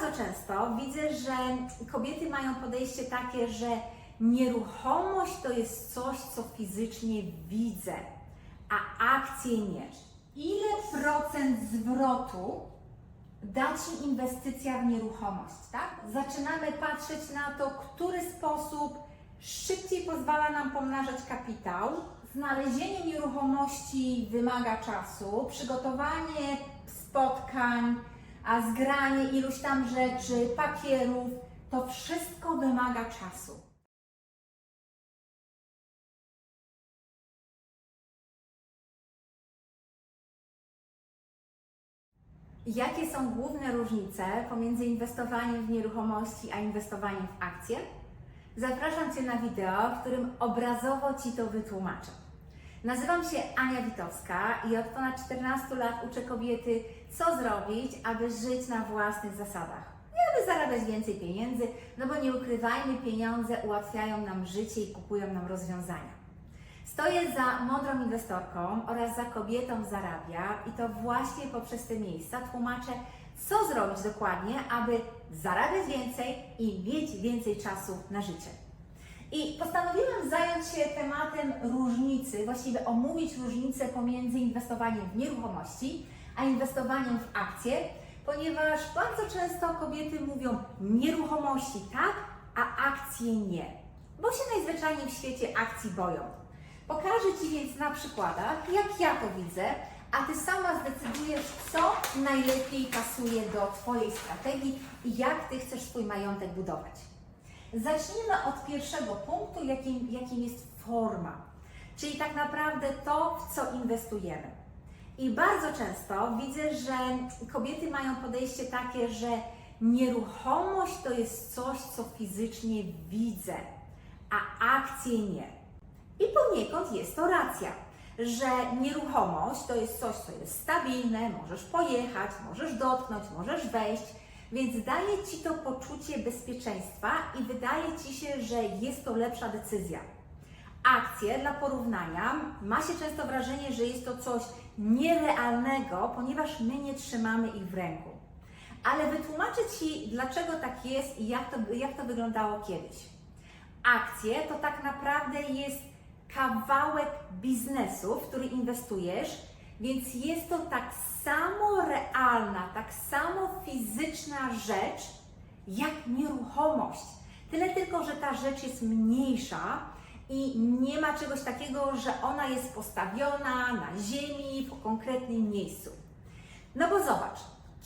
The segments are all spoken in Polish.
bardzo często widzę, że kobiety mają podejście takie, że nieruchomość to jest coś, co fizycznie widzę, a akcje nie. Ile procent zwrotu da Ci inwestycja w nieruchomość, tak? Zaczynamy patrzeć na to, który sposób szybciej pozwala nam pomnażać kapitał. Znalezienie nieruchomości wymaga czasu, przygotowanie spotkań, a zgranie iluś tam rzeczy, papierów, to wszystko wymaga czasu. Jakie są główne różnice pomiędzy inwestowaniem w nieruchomości a inwestowaniem w akcje? Zapraszam Cię na wideo, w którym obrazowo Ci to wytłumaczę. Nazywam się Ania Witowska i od ponad 14 lat uczę kobiety, co zrobić, aby żyć na własnych zasadach. I aby zarabiać więcej pieniędzy, no bo nie ukrywajmy, pieniądze ułatwiają nam życie i kupują nam rozwiązania. Stoję za mądrą inwestorką oraz za kobietą zarabia i to właśnie poprzez te miejsca tłumaczę, co zrobić dokładnie, aby zarabiać więcej i mieć więcej czasu na życie. I postanowiłam zająć się tematem różnicy, właściwie omówić różnicę pomiędzy inwestowaniem w nieruchomości a inwestowaniem w akcje, ponieważ bardzo często kobiety mówią nieruchomości tak, a akcje nie, bo się najzwyczajniej w świecie akcji boją. Pokażę Ci więc na przykładach, jak ja to widzę, a Ty sama zdecydujesz, co najlepiej pasuje do Twojej strategii i jak Ty chcesz swój majątek budować. Zacznijmy od pierwszego punktu, jakim, jakim jest forma, czyli tak naprawdę to, w co inwestujemy. I bardzo często widzę, że kobiety mają podejście takie, że nieruchomość to jest coś, co fizycznie widzę, a akcje nie. I poniekąd jest to racja, że nieruchomość to jest coś, co jest stabilne, możesz pojechać, możesz dotknąć, możesz wejść, więc daje Ci to poczucie bezpieczeństwa i wydaje Ci się, że jest to lepsza decyzja. Akcje dla porównania ma się często wrażenie, że jest to coś nierealnego, ponieważ my nie trzymamy ich w ręku. Ale wytłumaczę Ci, dlaczego tak jest i jak to, jak to wyglądało kiedyś. Akcje to tak naprawdę jest kawałek biznesu, w który inwestujesz, więc jest to tak samo realna, tak samo fizyczna rzecz jak nieruchomość. Tyle tylko, że ta rzecz jest mniejsza i nie ma czegoś takiego, że ona jest postawiona na ziemi w konkretnym miejscu. No bo zobacz,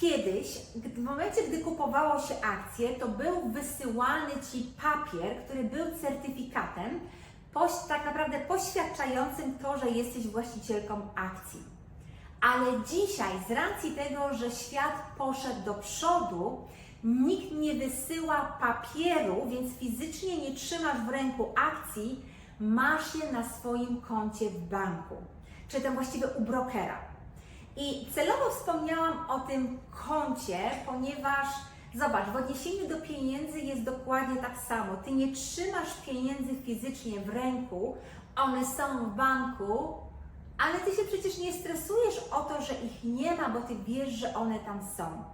kiedyś, w momencie, gdy kupowało się akcje, to był wysyłany Ci papier, który był certyfikatem, tak naprawdę poświadczającym to, że jesteś właścicielką akcji. Ale dzisiaj, z racji tego, że świat poszedł do przodu, nikt nie wysyła papieru, więc fizycznie nie trzymasz w ręku akcji, masz je na swoim koncie w banku, czy tam właściwie u brokera. I celowo wspomniałam o tym koncie, ponieważ Zobacz, w odniesieniu do pieniędzy jest dokładnie tak samo. Ty nie trzymasz pieniędzy fizycznie w ręku, one są w banku, ale ty się przecież nie stresujesz o to, że ich nie ma, bo ty wiesz, że one tam są.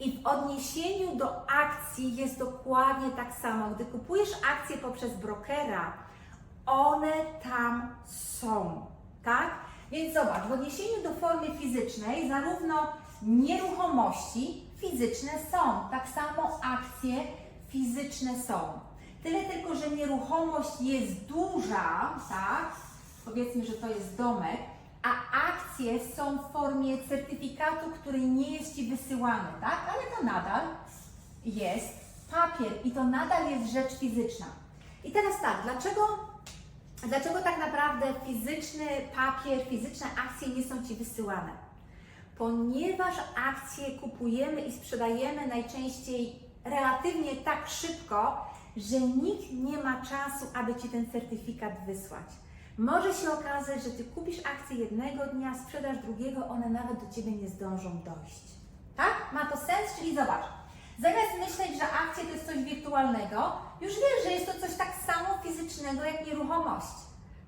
I w odniesieniu do akcji jest dokładnie tak samo. Gdy kupujesz akcje poprzez brokera, one tam są, tak? Więc zobacz, w odniesieniu do formy fizycznej, zarówno nieruchomości fizyczne są, tak samo akcje fizyczne są. Tyle tylko, że nieruchomość jest duża, tak? Powiedzmy, że to jest domek, a akcje są w formie certyfikatu, który nie jest Ci wysyłany, tak? Ale to nadal jest papier i to nadal jest rzecz fizyczna. I teraz tak, dlaczego, dlaczego tak naprawdę fizyczny papier, fizyczne akcje nie są Ci wysyłane? Ponieważ akcje kupujemy i sprzedajemy najczęściej relatywnie tak szybko, że nikt nie ma czasu, aby Ci ten certyfikat wysłać. Może się okazać, że Ty kupisz akcję jednego dnia, sprzedasz drugiego, one nawet do Ciebie nie zdążą dojść. Tak? Ma to sens? Czyli zobacz, zamiast myśleć, że akcje to jest coś wirtualnego, już wiesz, że jest to coś tak samo fizycznego jak nieruchomość.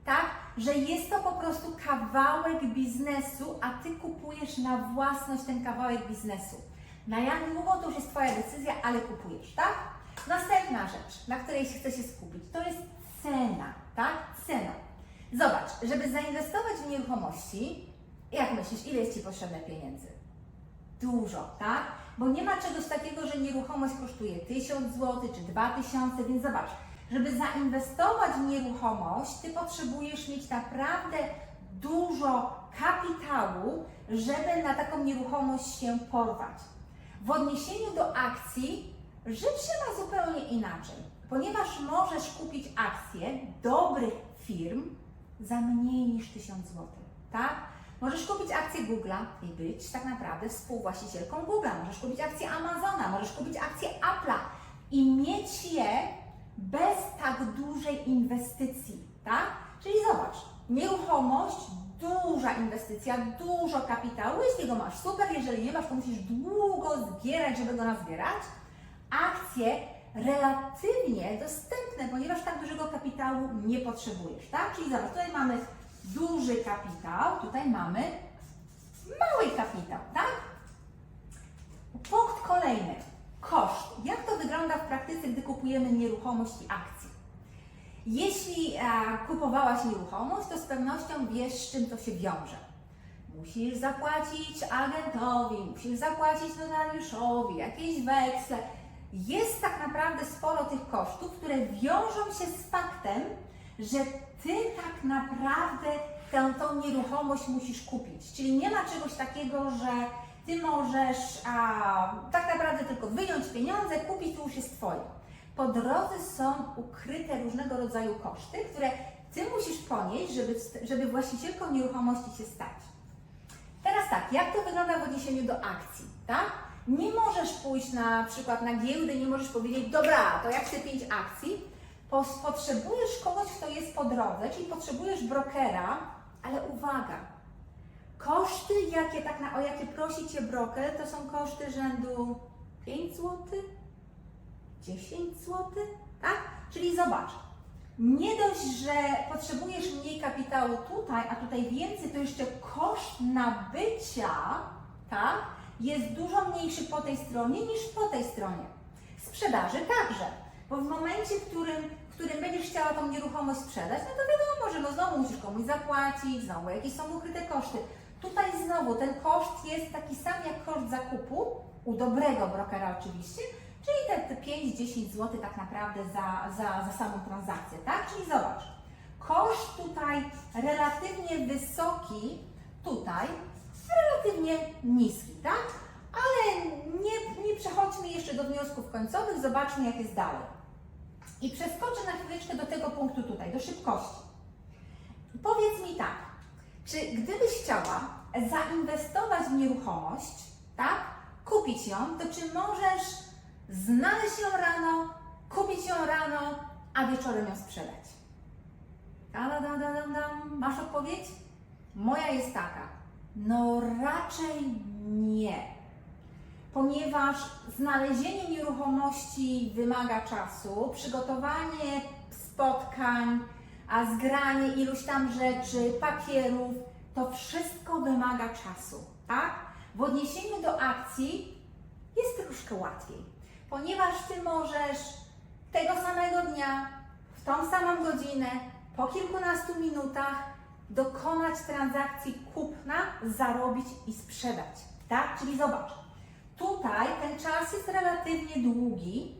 Tak? Że jest to po prostu kawałek biznesu, a Ty kupujesz na własność ten kawałek biznesu. Na jak długo to już jest Twoja decyzja, ale kupujesz, tak? Następna rzecz, na której się chce się skupić, to jest cena, tak? Cena. Zobacz, żeby zainwestować w nieruchomości, jak myślisz, ile jest Ci potrzebne pieniędzy? Dużo, tak? Bo nie ma czegoś takiego, że nieruchomość kosztuje 1000 zł czy 2000, więc zobacz, żeby zainwestować w nieruchomość, Ty potrzebujesz mieć naprawdę dużo kapitału, żeby na taką nieruchomość się porwać. W odniesieniu do akcji rzecz się ma zupełnie inaczej, ponieważ możesz kupić akcje dobrych firm za mniej niż 1000 zł, tak? Możesz kupić akcję Google'a i być tak naprawdę współwłaścicielką Google'a. Możesz kupić akcję Amazona, możesz kupić akcję Apple'a i mieć je bez tak dużej inwestycji, tak? Czyli zobacz, nieruchomość, duża inwestycja, dużo kapitału. Jeśli go masz, super, jeżeli nie masz, to musisz długo zbierać, żeby go nazbierać. Akcje relatywnie dostępne, ponieważ tak dużego kapitału nie potrzebujesz, tak? Czyli zobacz, tutaj mamy duży kapitał, tutaj mamy mały kapitał, tak? Punkt kolejny. Koszt. Jak to wygląda w praktyce, gdy kupujemy nieruchomość i akcje? Jeśli kupowałaś nieruchomość, to z pewnością wiesz, z czym to się wiąże. Musisz zapłacić agentowi, musisz zapłacić notariuszowi, jakieś weksle. Jest tak naprawdę sporo tych kosztów, które wiążą się z faktem, że Ty tak naprawdę tę, tą nieruchomość musisz kupić. Czyli nie ma czegoś takiego, że Ty możesz a, tak naprawdę tylko wyjąć pieniądze, kupić, to już jest Twoje. Po drodze są ukryte różnego rodzaju koszty, które Ty musisz ponieść, żeby, żeby właścicielką nieruchomości się stać. Teraz tak, jak to wygląda w odniesieniu do akcji, tak? Nie możesz pójść na przykład na giełdę, nie możesz powiedzieć, dobra, to ja chcę pięć akcji, potrzebujesz kogoś, kto jest po drodze, czyli potrzebujesz brokera, ale uwaga, koszty, jakie tak na, o jakie prosi Cię broker, to są koszty rzędu 5 zł, 10 zł, tak? Czyli zobacz, nie dość, że potrzebujesz mniej kapitału tutaj, a tutaj więcej, to jeszcze koszt nabycia, tak, jest dużo mniejszy po tej stronie niż po tej stronie. Sprzedaży także, bo w momencie, w którym, w którym będziesz chciała tą nieruchomość sprzedać, no to wiadomo, że no znowu musisz komuś zapłacić, znowu jakieś są ukryte koszty. Tutaj znowu ten koszt jest taki sam jak koszt zakupu, u dobrego brokera oczywiście, czyli te, te 5-10 zł tak naprawdę za, za, za samą transakcję, tak? Czyli zobacz, koszt tutaj relatywnie wysoki, tutaj relatywnie niski, tak? Ale nie, nie przechodźmy jeszcze do wniosków końcowych, zobaczmy jak jest dalej. I przeskoczę na chwileczkę do tego punktu tutaj, do szybkości. Powiedz mi tak, czy gdybyś chciała zainwestować w nieruchomość, tak, kupić ją, to czy możesz znaleźć ją rano, kupić ją rano, a wieczorem ją sprzedać? Ta-da-da-da-dam. Masz odpowiedź? Moja jest taka. No raczej nie. Ponieważ znalezienie nieruchomości wymaga czasu, przygotowanie spotkań, a zgranie iluś tam rzeczy, papierów, to wszystko wymaga czasu, tak? W odniesieniu do akcji jest troszkę łatwiej, ponieważ Ty możesz tego samego dnia, w tą samą godzinę, po kilkunastu minutach dokonać transakcji kupna, zarobić i sprzedać, tak? Czyli zobacz, tutaj ten czas jest relatywnie długi,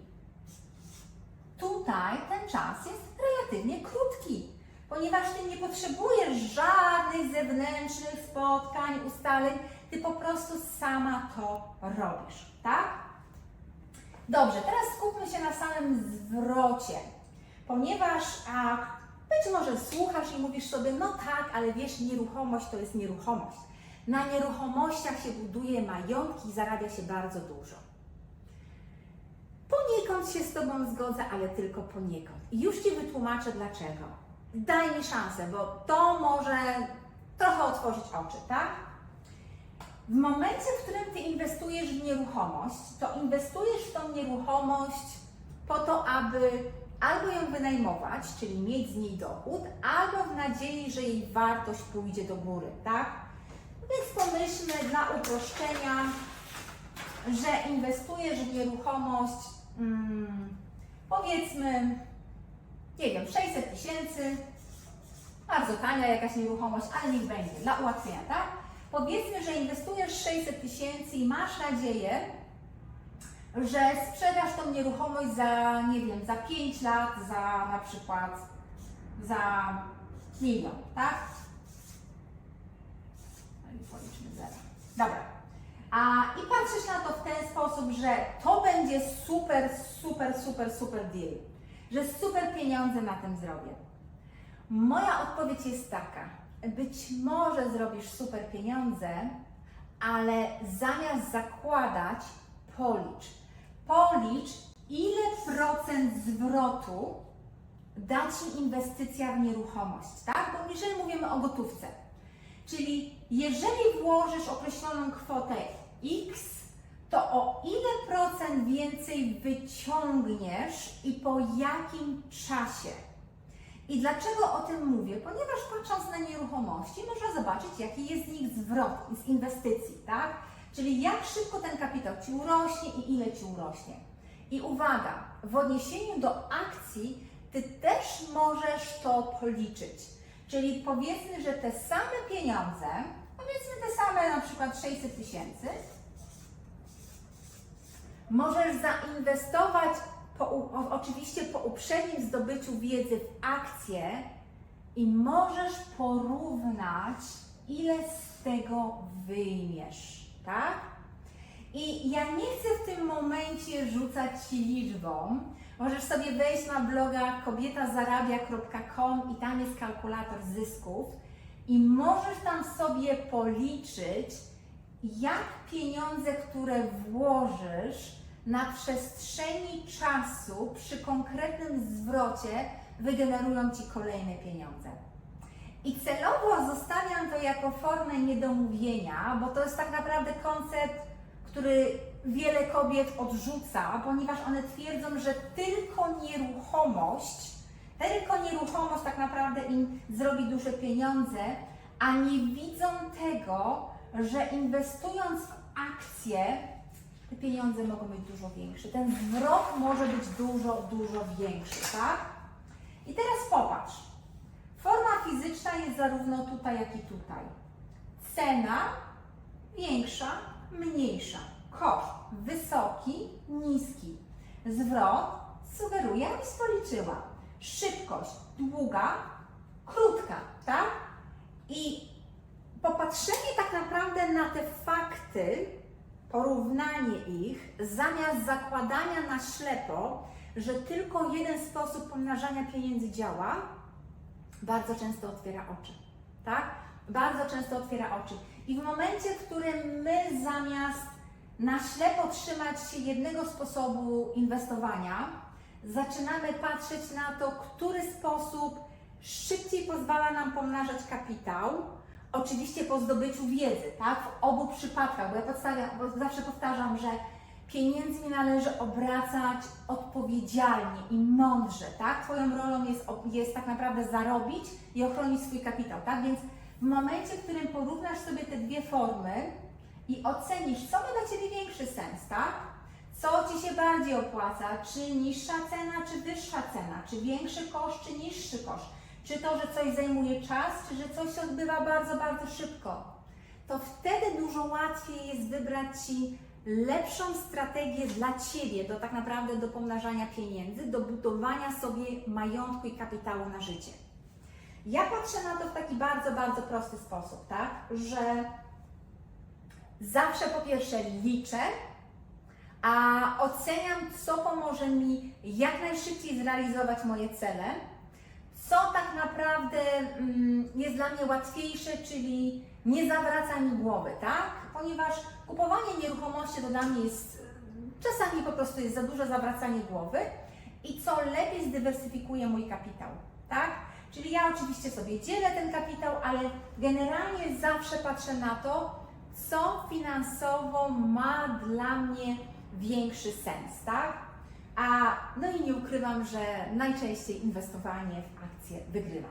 tutaj ten czas jest relatywnie krótki, ponieważ Ty nie potrzebujesz żadnych zewnętrznych spotkań, ustaleń, Ty po prostu sama to robisz, tak? Dobrze, teraz skupmy się na samym zwrocie, ponieważ a, być może słuchasz i mówisz sobie, no tak, ale wiesz, nieruchomość to jest nieruchomość. Na nieruchomościach się buduje majątki i zarabia się bardzo dużo. Poniekąd się z Tobą zgodzę, ale tylko poniekąd. I już Ci wytłumaczę dlaczego. Daj mi szansę, bo to może trochę otworzyć oczy, tak? W momencie, w którym Ty inwestujesz w nieruchomość, to inwestujesz w tą nieruchomość po to, aby albo ją wynajmować, czyli mieć z niej dochód, albo w nadziei, że jej wartość pójdzie do góry, tak? Więc pomyślmy dla uproszczenia, że inwestujesz w nieruchomość, mm, powiedzmy, nie wiem, 600 tysięcy, bardzo tania jakaś nieruchomość, ale niech będzie, dla ułatwienia, tak? Powiedzmy, że inwestujesz 600 tysięcy i masz nadzieję, że sprzedasz tą nieruchomość za, nie wiem, za 5 lat, za na przykład za milion, tak? No policzmy zero. Dobra. A i patrzysz na to w ten sposób, że to będzie super, super, super, super deal. Że super pieniądze na tym zrobię. Moja odpowiedź jest taka. Być może zrobisz super pieniądze, ale zamiast zakładać, policz. Policz, ile procent zwrotu da Ci inwestycja w nieruchomość, tak? Bo jeżeli mówimy o gotówce, czyli jeżeli włożysz określoną kwotę X, to o ile procent więcej wyciągniesz i po jakim czasie? I dlaczego o tym mówię? Ponieważ patrząc na nieruchomości, można zobaczyć, jaki jest z nich zwrot z inwestycji, tak? Czyli jak szybko ten kapitał Ci urośnie i ile Ci urośnie. I uwaga, w odniesieniu do akcji, Ty też możesz to policzyć. Czyli powiedzmy, że te same pieniądze, powiedzmy te same na przykład 600 tysięcy, możesz zainwestować po, oczywiście po uprzednim zdobyciu wiedzy w akcje i możesz porównać, ile z tego wyjmiesz, tak? I ja nie chcę w tym momencie rzucać Ci liczbą. Możesz sobie wejść na bloga kobietazarabia.com i tam jest kalkulator zysków i możesz tam sobie policzyć, jak pieniądze, które włożysz na przestrzeni czasu przy konkretnym zwrocie wygenerują Ci kolejne pieniądze. I celowo zostawiam to jako formę niedomówienia, bo to jest tak naprawdę koncept, który wiele kobiet odrzuca, ponieważ one twierdzą, że tylko nieruchomość, tylko nieruchomość tak naprawdę im zrobi duże pieniądze, a nie widzą tego, że inwestując w akcje, te pieniądze mogą być dużo większe. Ten zwrot może być dużo, dużo większy, tak? I teraz popatrz. Forma fizyczna jest zarówno tutaj, jak i tutaj. Cena większa, mniejsza. Koszt wysoki, niski. Zwrot sugeruje, abyś policzyła. Szybkość długa, krótka, tak? I popatrzenie tak naprawdę na te fakty, porównanie ich, zamiast zakładania na ślepo, że tylko jeden sposób pomnażania pieniędzy działa, bardzo często otwiera oczy. Tak? Bardzo często otwiera oczy. I w momencie, w którym my zamiast na ślepo trzymać się jednego sposobu inwestowania, zaczynamy patrzeć na to, który sposób szybciej pozwala nam pomnażać kapitał, oczywiście po zdobyciu wiedzy, tak? W obu przypadkach, bo ja bo zawsze powtarzam, że pieniędzmi należy obracać odpowiedzialnie i mądrze, tak? Twoją rolą jest, jest tak naprawdę zarobić i ochronić swój kapitał, tak? Więc w momencie, w którym porównasz sobie te dwie formy i ocenisz, co ma dla Ciebie większy sens, tak? Co Ci się bardziej opłaca? Czy niższa cena, czy wyższa cena? Czy większy koszt, czy niższy koszt? Czy to, że coś zajmuje czas, czy że coś się odbywa bardzo, bardzo szybko? To wtedy dużo łatwiej jest wybrać Ci lepszą strategię dla Ciebie, do tak naprawdę do pomnażania pieniędzy, do budowania sobie majątku i kapitału na życie. Ja patrzę na to w taki bardzo, bardzo prosty sposób, tak? Że zawsze po pierwsze liczę, a oceniam, co pomoże mi jak najszybciej zrealizować moje cele, co tak naprawdę mm, jest dla mnie łatwiejsze, czyli nie zawraca mi głowy, tak? Ponieważ kupowanie nieruchomości to dla mnie jest czasami po prostu jest za duże zawracanie głowy i co lepiej zdywersyfikuje mój kapitał, tak? Czyli ja oczywiście sobie dzielę ten kapitał, ale generalnie zawsze patrzę na to, co finansowo ma dla mnie większy sens, tak? A no i nie ukrywam, że najczęściej inwestowanie w akcje wygrywa.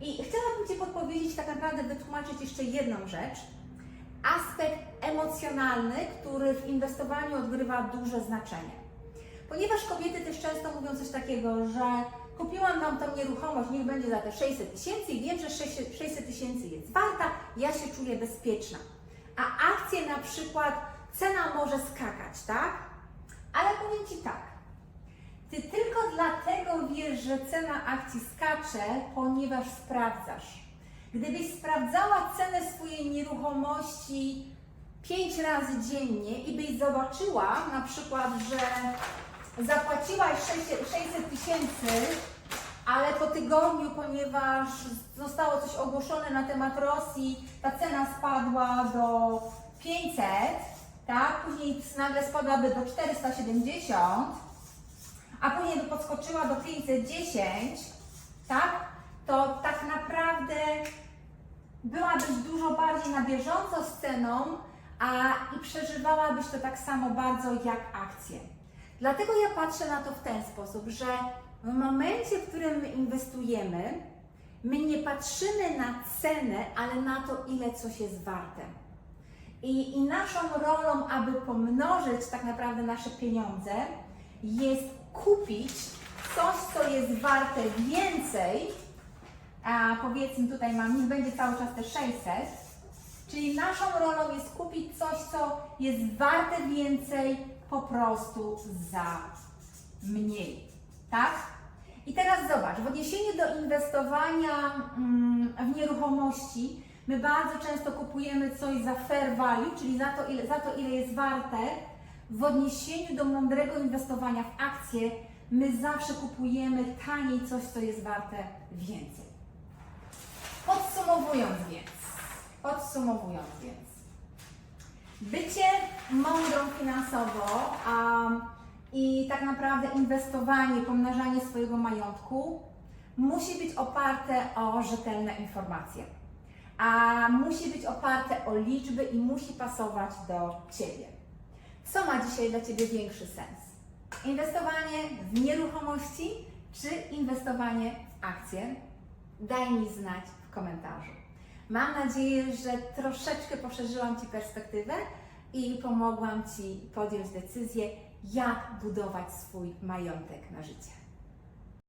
I chciałabym Ci podpowiedzieć, tak naprawdę wytłumaczyć jeszcze jedną rzecz. aspekt emocjonalny, który w inwestowaniu odgrywa duże znaczenie. Ponieważ kobiety też często mówią coś takiego, że kupiłam nam tą nieruchomość, niech będzie za te 600 tysięcy i wiem, że 600 600 tysięcy jest warta, ja się czuję bezpieczna. A akcje na przykład, cena może skakać, tak? Ale powiem Ci tak, Ty tylko dlatego wiesz, że cena akcji skacze, ponieważ sprawdzasz. Gdybyś sprawdzała cenę swojej nieruchomości 5 razy dziennie i byś zobaczyła na przykład, że zapłaciłaś 600 600 tysięcy, ale po tygodniu, ponieważ zostało coś ogłoszone na temat Rosji, ta cena spadła do 500, tak? Później nagle spadłaby do 470, a później podskoczyła do 510, tak? To tak naprawdę byłabyś dużo bardziej na bieżąco z ceną, a i przeżywałabyś to tak samo bardzo jak akcje. Dlatego ja patrzę na to w ten sposób, że w momencie, w którym my inwestujemy, my nie patrzymy na cenę, ale na to, ile coś jest warte. I, I naszą rolą, aby pomnożyć tak naprawdę nasze pieniądze, jest kupić coś, co jest warte więcej, a powiedzmy tutaj mam, niech będzie cały czas te 600, czyli naszą rolą jest kupić coś, co jest warte więcej po prostu za mniej, tak? I teraz zobacz, w odniesieniu do inwestowania mm, w nieruchomości, my bardzo często kupujemy coś za fair value, czyli za to, ile, za to, ile jest warte. W odniesieniu do mądrego inwestowania w akcje, my zawsze kupujemy taniej coś, co jest warte więcej. Podsumowując więc, podsumowując więc, bycie mądrą finansowo um, i tak naprawdę inwestowanie, pomnażanie swojego majątku musi być oparte o rzetelne informacje. A musi być oparte o liczby i musi pasować do Ciebie. Co ma dzisiaj dla Ciebie większy sens? Inwestowanie w nieruchomości czy inwestowanie w akcje? Daj mi znać w komentarzu. Mam nadzieję, że troszeczkę poszerzyłam Ci perspektywę i pomogłam Ci podjąć decyzję, jak budować swój majątek na życie.